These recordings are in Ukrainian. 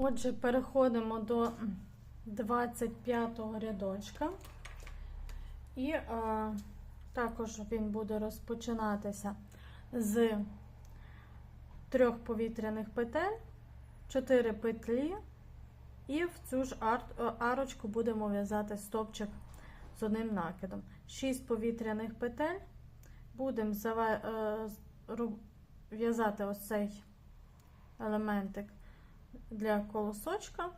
Отже, переходимо до 25-го рядочка. І е, також він буде розпочинатися з трьох повітряних петель, 4 петлі, і в цю ж е, арочку будемо в'язати стопчик з одним накидом. 6 повітряних петель. Будемо е, в'язати ось цей елементик для колосочка.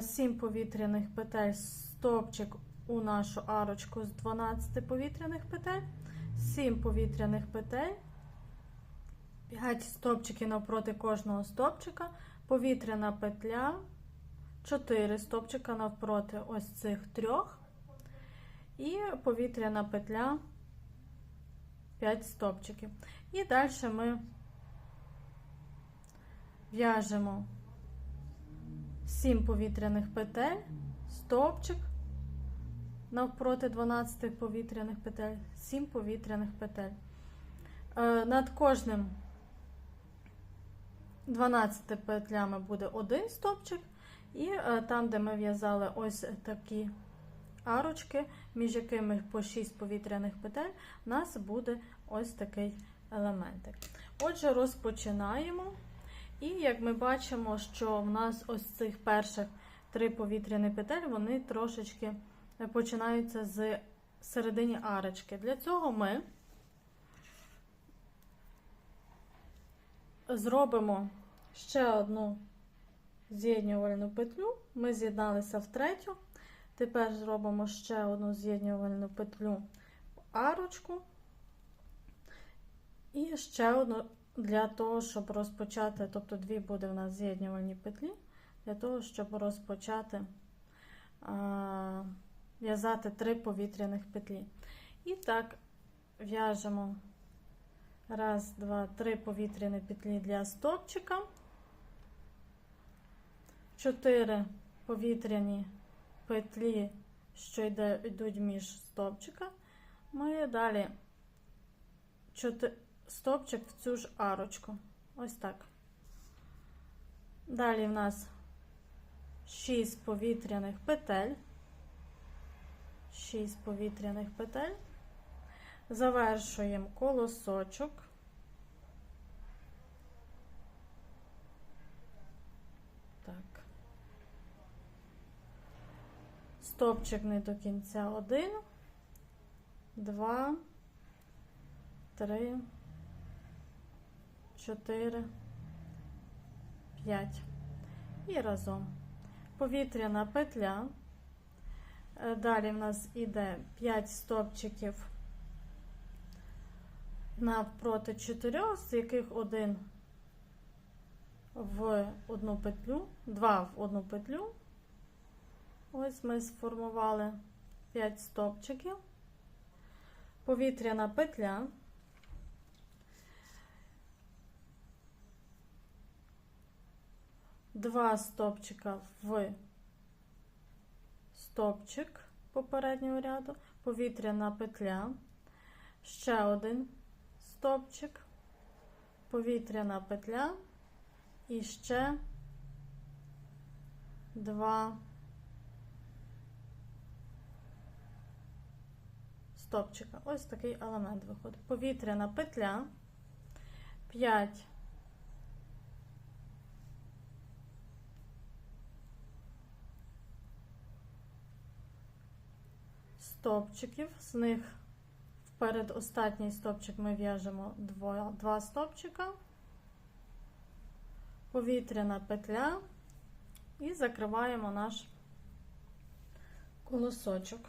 7 повітряних петель, стопчик у нашу арочку з 12 повітряних петель, 7 повітряних петель, 5 стопчиків навпроти кожного стопчика, повітряна петля, 4 стопчика навпроти ось цих трьох, і повітряна петля. 5 стопчиків. І далі ми в'яжемо 7 повітряних петель, стовпчик навпроти 12 повітряних петель, 7 повітряних петель. Е, Над кожним 12 петлями буде один стовпчик, і е, там, де ми в'язали ось такі арочки, між якими по 6 повітряних петель, у нас буде ось такий елементик. Отже, розпочинаємо. І як ми бачимо, що в нас ось цих перших три повітряні петель, вони трошечки починаються з середині арочки. Для цього ми зробимо ще одну з'єднювальну петлю. Ми з'єдналися в третю. Тепер зробимо ще одну з'єднювальну петлю в арочку. І ще одну для того, щоб розпочати, тобто дві буде в нас з'єднювальні петлі, для того, щоб розпочати а, в'язати три повітряних петлі. І так в'яжемо раз, два, три повітряні петлі для стопчика, чотири повітряні петлі, що йдуть між стопчика. Ми далі 4 стопчик в цю ж арочку. Ось так. Далі в нас 6 повітряних петель. 6 повітряних петель. Завершуємо колосочок. Так. Стопчик не до кінця. Один, два, три. 4, 5 і разом. Повітряна петля. Е, Далі в нас іде 5 стопчиків навпроти 4, з яких один в одну петлю, два в одну петлю. Ось ми сформували 5 стопчиків. Повітряна петля. Два стопчика в стопчик попереднього ряду, повітряна петля, ще один стопчик, повітряна петля і ще два стопчика. Ось такий елемент виходить. Повітряна петля, 5 стопчиків, з них вперед останній стопчик ми в'яжемо два, два стопчика, повітряна петля. І закриваємо наш колосочок.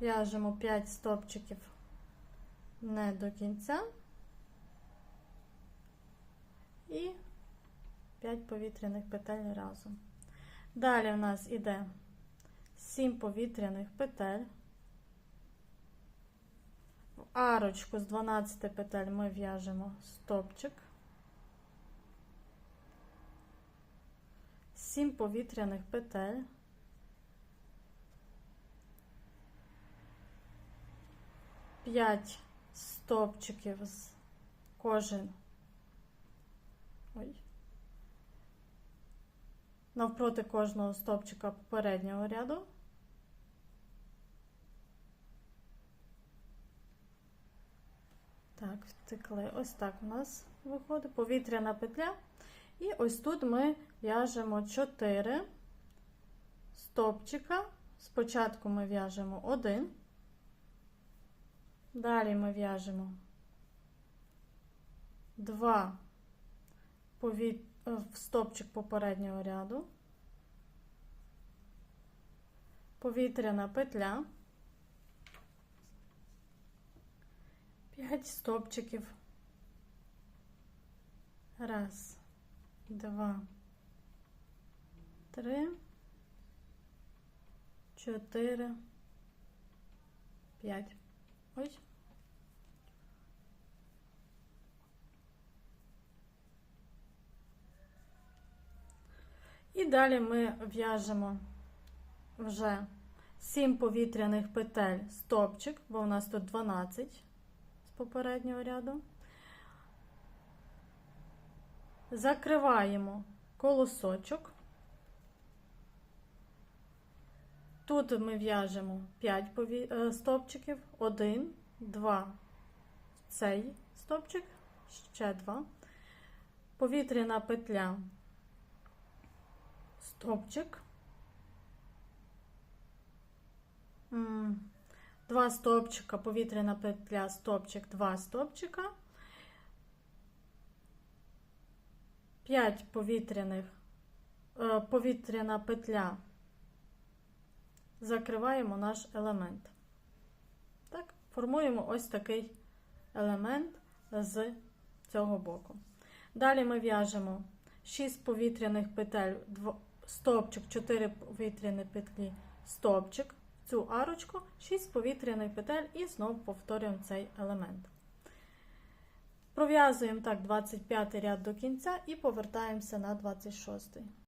В'яжемо 5 стопчиків не до кінця і 5 повітряних петель разом. Далі в нас іде 7 повітряних петель. В арочку з 12 петель ми в'яжемо стопчик. 7 повітряних петель. 5 стовпчиків з кожен. Навпроти кожного стовпчика попереднього ряду. Так, втекли. Ось так у нас виходить повітряна петля. І ось тут ми в'яжемо 4 стовпчика. Спочатку ми в'яжемо один, далі ми в'яжемо 2 повіт... е, в стовпчик попереднього ряду, повітряна петля, 5 стовпчиків. Раз, два, три, чотири, п'ять. Ой. І далі ми в'яжемо вже 7 повітряних петель стопчик, бо у нас тут 12 з попереднього ряду. Закриваємо колосочок. Тут ми в'яжемо 5 пові... е, стовпчиків, 1, 2, цей стовпчик, ще 2, повітряна петля, стовпчик, два стовпчика, повітряна петля, стовпчик, 2 стовпчика, 5 повітряних, е, повітряна петля, закриваємо наш елемент. Так, формуємо ось такий елемент з цього боку. Далі ми в'яжемо 6 повітряних петель, стовпчик, 4 повітряні петлі, стовпчик, цю арочку, 6 повітряних петель і знову повторюємо цей елемент. Пров'язуємо так 25 ряд до кінця і повертаємося на 26.